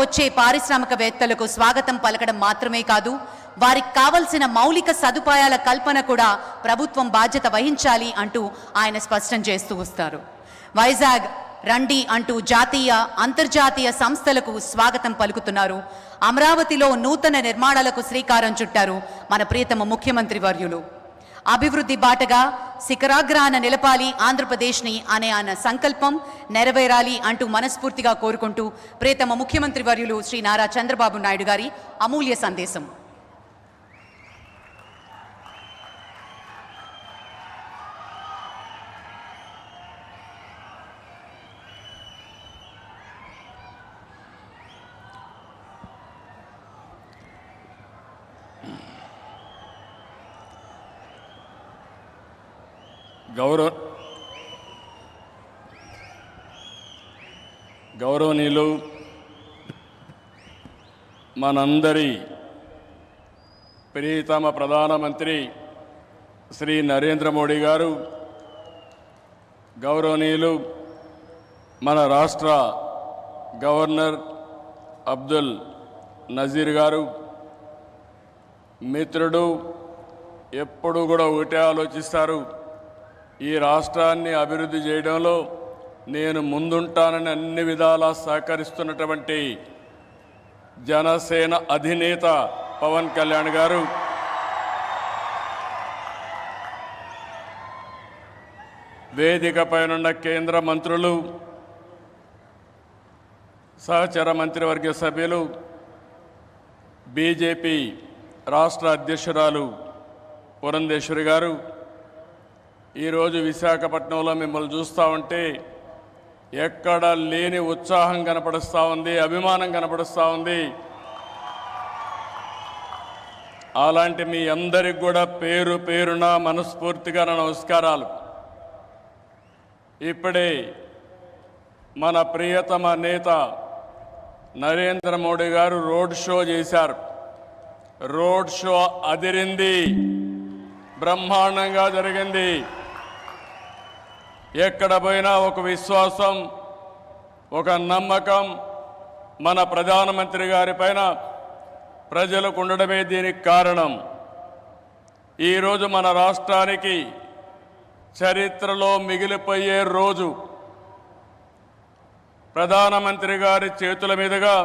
వచ్చే పారిశ్రామికవేత్తలకు స్వాగతం పలకడం మాత్రమే కాదు వారికి కావలసిన మౌలిక సదుపాయాల కల్పన కూడా ప్రభుత్వం బాధ్యత వహించాలి అంటూ ఆయన స్పష్టం చేస్తూ వస్తారు. వైజాగ్ రండి అంటూ జాతీయ అంతర్జాతీయ సంస్థలకు స్వాగతం పలుకుతున్నారు. అమరావతిలో నూతన నిర్మాణాలకు శ్రీకారం చుట్టారు మన ప్రియతమ ముఖ్యమంత్రి వర్యులు. అభివృద్ధి బాటగా శిఖరాగ్రాన నిలపాలి ఆంధ్రప్రదేశ్ని అనే ఆయన సంకల్పం నెరవేరాలి అంటూ మనస్ఫూర్తిగా కోరుకుంటూ ప్రేతమ ముఖ్యమంత్రి వర్యులు శ్రీ నారా చంద్రబాబు నాయుడు గారి అమూల్య సందేశం. గౌరవ గౌరవనీయులు మనందరి ప్రియతమ ప్రధానమంత్రి శ్రీ నరేంద్ర మోడీ గారు గౌరవనీయులు మన రాష్ట్ర గవర్నర్ అబ్దుల్ నజీర్ గారు మిత్రుడు ఎప్పుడు కూడా ఒకటే ఆలోచిస్తారు. ఈ రాష్ట్రాన్ని అభివృద్ధి చేయడంలో నేను ముందుంటానని అన్ని విధాలా సహకరిస్తున్నటువంటి జనసేన అధినేత పవన్ కళ్యాణ్ గారు. వేదిక పైనున్న కేంద్ర మంత్రులు సహచర మంత్రివర్గ సభ్యులు బీజేపీ రాష్ట్ర అధ్యక్షురాలు పురంధేశ్వరి గారు ఈరోజు విశాఖపట్నంలో మిమ్మల్ని చూస్తూ ఉంటే ఎక్కడ లేని ఉత్సాహం కనపడుస్తూ ఉంది అభిమానం కనపడుస్తూ ఉంది. అలాంటి మీ అందరికి కూడా పేరు పేరున మనస్ఫూర్తిగా నా నమస్కారాలు. ఇప్పుడే మన ప్రియతమ నేత నరేంద్ర మోడీ గారు రోడ్ షో చేశారు. రోడ్ షో అదిరింది బ్రహ్మాండంగా జరిగింది. ఎక్కడ పోయినా ఒక విశ్వాసం ఒక నమ్మకం మన ప్రధానమంత్రి గారి పైన ప్రజలకు ఉండడమే దీనికి కారణం. ఈరోజు మన రాష్ట్రానికి చరిత్రలో మిగిలిపోయే రోజు. ప్రధానమంత్రి గారి చేతుల మీదుగా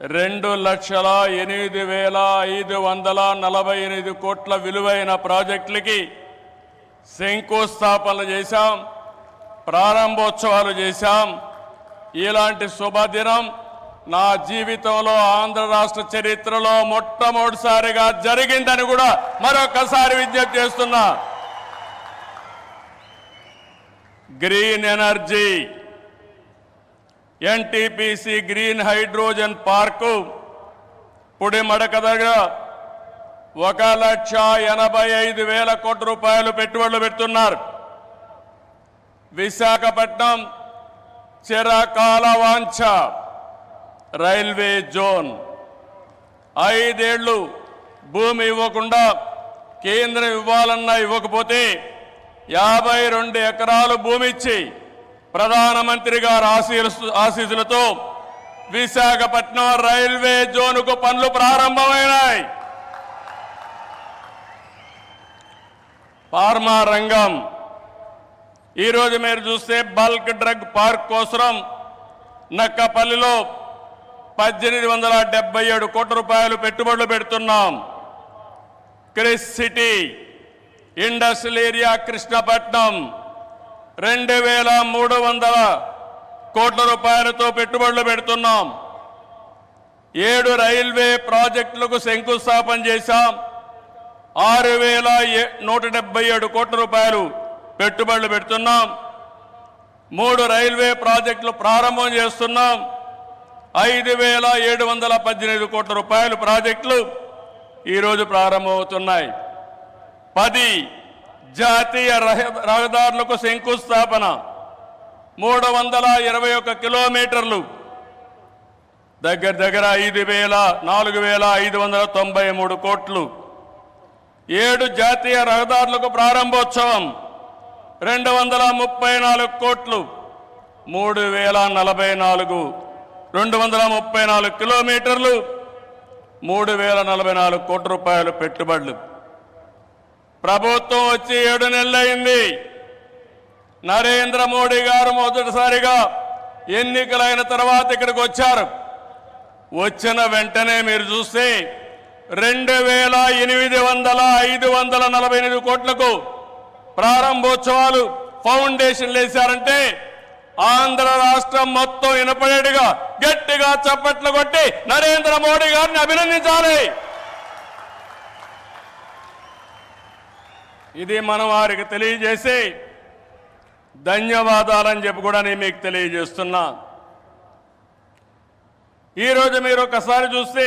రెండు లక్షల ఎనిమిది వేల ఐదు వందల నలభై ఎనిమిది కోట్ల విలువైన ప్రాజెక్టులకి శంకుస్థాపనలు చేశాం ప్రారంభోత్సవాలు చేశాం. ఇలాంటి శుభదినం నా జీవితంలో ఆంధ్ర రాష్ట్ర చరిత్రలో మొట్టమొదటిసారిగా జరిగిందని కూడా మరొకసారి విజ్ఞప్తి చేస్తున్నా. Green energy NTPC green hydrogen park Pudimadaka దగ్గర ఒక లక్ష ఎనభై ఐదు వేల కోట్ల రూపాయలు పెట్టుబడులు పెడుతున్నారు. విశాఖపట్నం చిరకాల వాంఛ రైల్వే జోన్. ఐదేళ్ళు భూమి ఇవ్వకుండా కేంద్రం ఇవ్వాలన్నా ఇవ్వకపోతే యాభై రెండు ఎకరాలు భూమి ఇచ్చి ప్రధానమంత్రి గారు ఆశీస్సులతో విశాఖపట్నం రైల్వే జోన్కు పనులు ప్రారంభమైనాయి. ఫార్మా రంగం. ఈరోజు మీరు చూస్తే బల్క్ డ్రగ్ పార్క్ కోసం నక్కపల్లిలో పద్దెనిమిది వందల డెబ్బై ఏడు కోట్ల రూపాయలు పెట్టుబడులు పెడుతున్నాం. Kris city industrial area Krishnapatnam రెండు వేల మూడు వందల కోట్ల రూపాయలతో పెట్టుబడులు పెడుతున్నాం. ఏడు రైల్వే ప్రాజెక్టులకు శంకుస్థాపన చేశాం. ఆరు వేల ఏ- నూట డెబ్బై ఏడు కోట్ల రూపాయలు పెట్టుబడులు పెడుతున్నాం. మూడు రైల్వే ప్రాజెక్టులు ప్రారంభం చేస్తున్నాం. ఐదు వేల ఏడు వందల పద్దెనిమిది కోట్ల రూపాయలు ప్రాజెక్టులు ఈరోజు ప్రారంభమవుతున్నాయి. పది జాతీయ రహ- రహదారులకు శంకుస్థాపన మూడు వందల ఇరవై ఒక్క కిలోమీటర్లు. దగ్గర దగ్గర ఐదు వేల నాలుగు వేల ఐదు వందల తొంభై మూడు కోట్లు. ఏడు జాతీయ రహదారులకు ప్రారంభోత్సవం. రెండు వందల ముప్పై నాలుగు కోట్లు మూడు వేల నలభై నాలుగు. రెండు వందల ముప్పై నాలుగు కిలోమీటర్లు మూడు వేల నలభై నాలుగు కోట్ల రూపాయలు పెట్టుబడులు. ప్రభుత్వం వచ్చి ఏడు నెలలైంది. నరేంద్ర మోడీ గారు మొదటిసారిగా ఎన్నికలైన తర్వాత ఇక్కడికి వచ్చారు. వచ్చిన వెంటనే మీరు చూస్తే రెండు వేల ఎనిమిది వందల ఐదు వందల నలభై ఎనిమిది కోట్లకు ప్రారంభోత్సవాలు ఫౌండేషన్ వేశారంటే ఆంధ్ర రాష్ట్రం మొత్తం వినపడేట్టుగా గట్టిగా చప్పట్లు కొట్టి నరేంద్ర మోడీ గారిని అభినందించాలి. ఇది మనం వారికి తెలియజేసి ధన్యవాదాలని చెప్పి కూడా నేను మీకు తెలియజేస్తున్నా. ఈరోజు మీరు ఒకసారి చూస్తే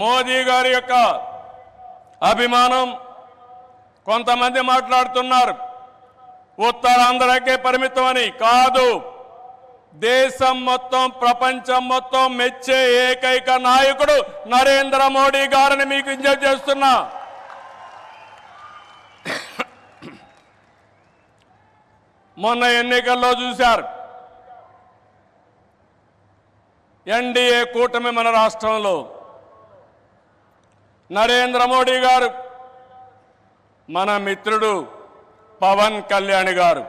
మోదీ గారి యొక్క అభిమానం కొంతమంది మాట్లాడుతున్నారు. ఉత్తరాంధ్రకే పరిమితం అని కాదు. దేశం మొత్తం ప్రపంచం మొత్తం మెచ్చే ఏకైక నాయకుడు నరేంద్ర మోడీ గారిని మీకు విజ్ఞప్తి చేస్తున్నా. మొన్న ఎన్నికల్లో చూశారు. ఎన్డీఏ కూటమి మన రాష్ట్రంలో నరేంద్ర మోడీ గారు మన మిత్రుడు పవన్ కళ్యాణ్ గారు.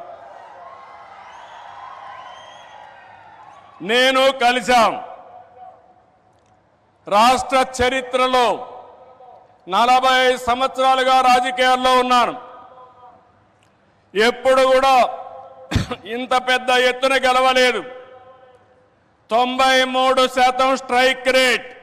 నేను కలిశాం. రాష్ట్ర చరిత్రలో నలభై సంవత్సరాలుగా రాజకీయాల్లో ఉన్నాను. ఎప్పుడు కూడా ఇంత పెద్ద ఎత్తున గెలవలేదు. తొంభై మూడు శాతం స్ట్రైక్ రేట్.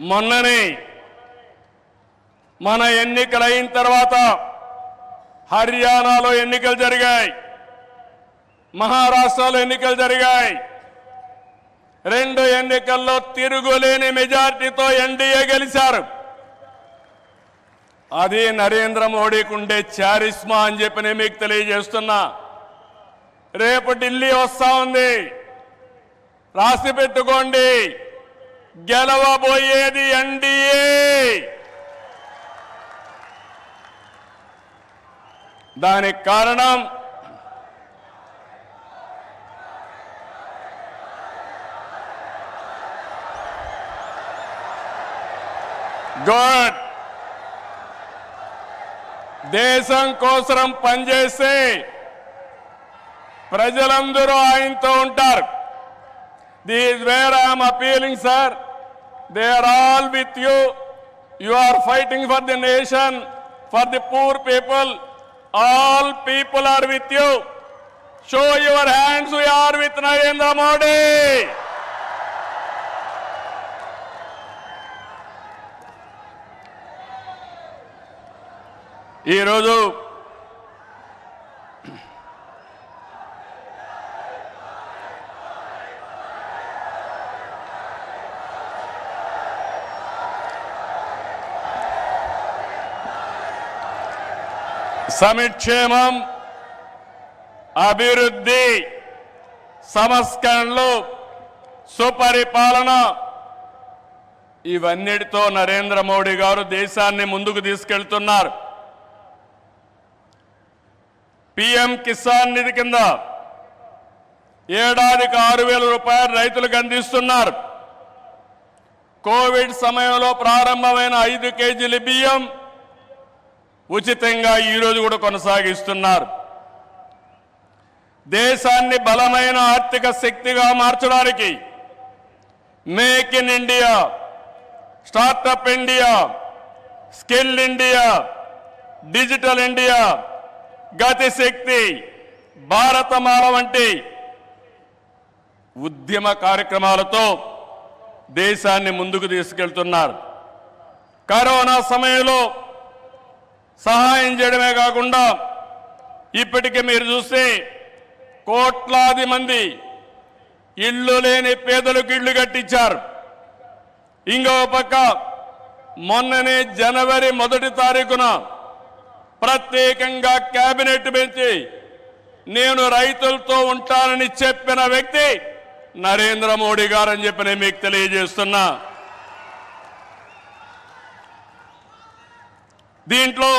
మొన్ననే మన ఎన్నికలు అయిన తర్వాత హర్యానాలో ఎన్నికలు జరిగాయి. మహారాష్ట్రలో ఎన్నికలు జరిగాయి. రెండు ఎన్నికల్లో తిరుగులేని మెజార్టీతో ఎన్డీఏ గెలిచారు. అది నరేంద్ర మోడీకి ఉండే చారిస్మా అని చెప్పి నేను మీకు తెలియజేస్తున్నా. రేపు ఢిల్లీ వస్తా ఉంది. రాసి పెట్టుకోండి. గెలవబోయేది ఎన్డీఏ. దానికి కారణం గుడ్. దేశం కోసం పనిచేస్తే ప్రజలందరూ ఆయనతో ఉంటారు. These were I'm appealing sir they are all with you you are fighting for the nation for the poor people all people are with you show your hands you are with Narendra Modi ఈరోజు సంక్షేమం అభివృద్ధి సంస్కరణలు సుపరిపాలన ఇవన్నిటితో నరేంద్ర మోడీ గారు దేశాన్ని ముందుకు తీసుకెళ్తున్నారు. PM Kisan నిధి కింద ఏడాదికి ఆరు వేల రూపాయలు రైతులకు అందిస్తున్నారు. కోవిడ్ సమయంలో ప్రారంభమైన ఐదు కేజీల బియ్యం ఉచితంగా ఈరోజు కూడా కొనసాగిస్తున్నారు. దేశాన్ని బలమైన ఆర్థిక శక్తిగా మార్చడానికి make in India startup India skill India digital India Gati Shakti Bharatmala వంటి ఉద్యమ కార్యక్రమాలతో దేశాన్ని ముందుకు తీసుకెళ్తున్నారు. కరోనా సమయంలో సహాయం చేయడమే కాకుండా ఇప్పటికే మీరు చూస్తే కోట్లాది మంది ఇళ్ళు లేని పేదలకు ఇళ్ళు కట్టించారు. ఇంకో పక్క మొన్ననే జనవరి మొదటి తారీఖున ప్రత్యేకంగా కేబినెట్ పెంచి నేను రైతులతో ఉంటానని చెప్పిన వ్యక్తి నరేంద్ర మోడీ గారు అని చెప్పి నేను మీకు తెలియజేస్తున్నా. దీంట్లో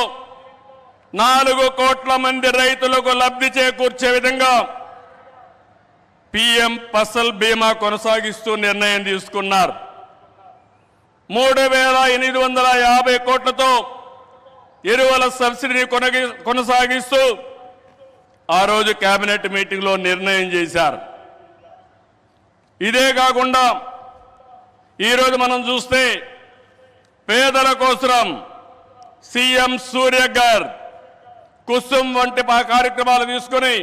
నాలుగు కోట్ల మంది రైతులకు లబ్ధి చేకూర్చే విధంగా పిఎం ఫసల్ బీమా కొనసాగిస్తూ నిర్ణయం తీసుకున్నారు. మూడు వేల ఎనిమిది వందల యాభై కోట్లతో ఎరువుల సబ్సిడీని కొనగి కొనసాగిస్తూ ఆ రోజు కేబినెట్ మీటింగ్లో నిర్ణయం చేశారు. ఇదే కాకుండా ఈరోజు మనం చూస్తే పేదల కోసం సీఎం సూర్య గారు కుసుమ్ వంటి కార్యక్రమాలు తీసుకుని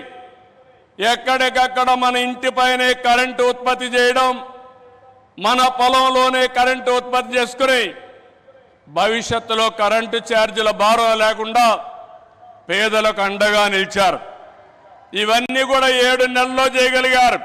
ఎక్కడికక్కడ మన ఇంటిపైనే కరెంటు ఉత్పత్తి చేయడం మన పొలంలోనే కరెంటు ఉత్పత్తి చేసుకుని భవిష్యత్తులో కరెంటు ఛార్జీల భారం లేకుండా పేదలకు అండగా నిలిచారు. ఇవన్నీ కూడా ఏడు నెలల్లో చేయగలిగారు.